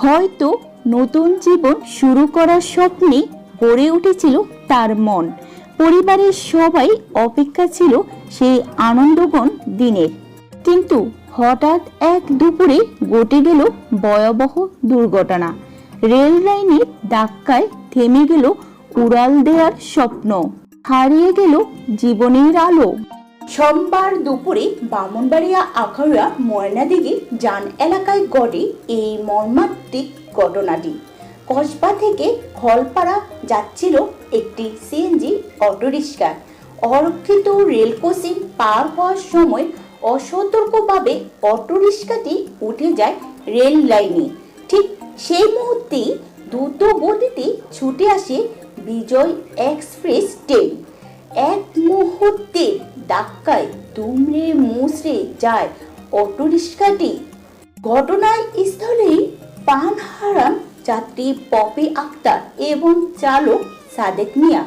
হয়তো নতুন জীবন শুরু করার স্বপ্নে গড়ে উঠেছিল তার মন। পরিবারের সবাই অপেক্ষা ছিল সেই আনন্দগণ দিনের কিন্তু হঠাৎ এক দুপুরে ঘটে গেল ভয়াবহ দুর্ঘটনা। রেল লাইনের ধাক্কায় থেমে গেল উড়াল দেওয়ার স্বপ্ন। হারিয়ে গেল জীবনের আলো। সোমবার দুপুরে বামনবাড়িয়া আখাউড়া ময়নাদিঘি যান এলাকায় ঘটে এই মর্মান্তিক ঘটনাটি। কসবা থেকে খলপাড়া যাচ্ছিল একটি C N G auto rickshaw অরক্ষিত rail crossing পার হওয়ার সময় অসতর্কভাবে অটোরিক্সাটি উঠে যায় রেল লাইনে। ঠিক সেই মুহূর্তেই দ্রুত গতিতে ছুটে আসে বিজয় এক্সপ্রেস ট্রেন। এক মুহূর্তের ধাক্কায় দুমড়ে মুচড়ে যায় অটোরিক্সাটি ঘটনার স্থলেই পান হারান যাত্রী পপি আক্তার এবং চালক সাদেক মিয়া।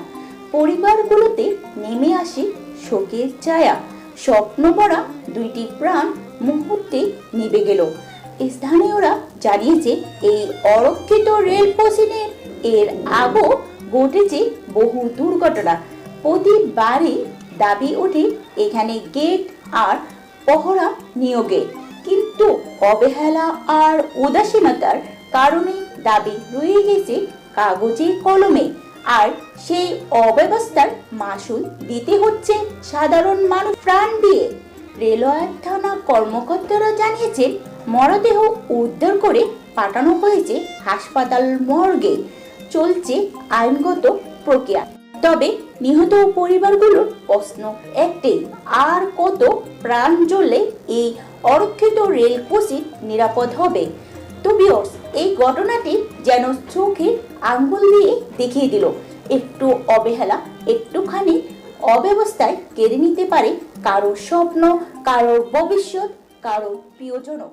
পরিবারগুলোতে নেমে আসে শোকের ছায়া। স্বপ্ন ভরা দুইটি প্রাণ মুহূর্তে নিভে গেল। স্থানীয়রা জানিয়েছে, এই অরক্ষিত রেল ক্রসিংয়ের এর আগেও ঘটেছে বহু দুর্ঘটনা। প্রতিবারই দাবি ওঠে এখানে গেট আর পহরা নিয়োগে। কিন্তু অবহেলা আর উদাসীনতার কারণে দাবি রয়ে গেছে কাগজে কলমে। আর সেই অব্যবস্থার মাসুল দিতে হচ্ছে সাধারণ মানুষ প্রাণ দিয়ে। রেলওয়ে থানা কর্মকর্তারা জানিয়েছেন, মরদেহ উদ্ধার করে পাঠানো হয়েছে হাসপাতাল মর্গে। চলছে আইনগত প্রক্রিয়া। তবে নিহত পরিবারগুলোর প্রশ্ন একটাই, আর কত প্রাণ জ্বললে এই অরক্ষিত রেল কোচি নিরাপদ হবে? তো এই ঘটনাটি যেন চোখে আঙ্গুল দিয়ে দেখিয়ে দিল। একটু অবহেলা, একটুখানি অব্যবস্থায় কেড়ে নিতে পারে কারোর স্বপ্ন কারোর ভবিষ্যৎ কারোর প্রিয়জনক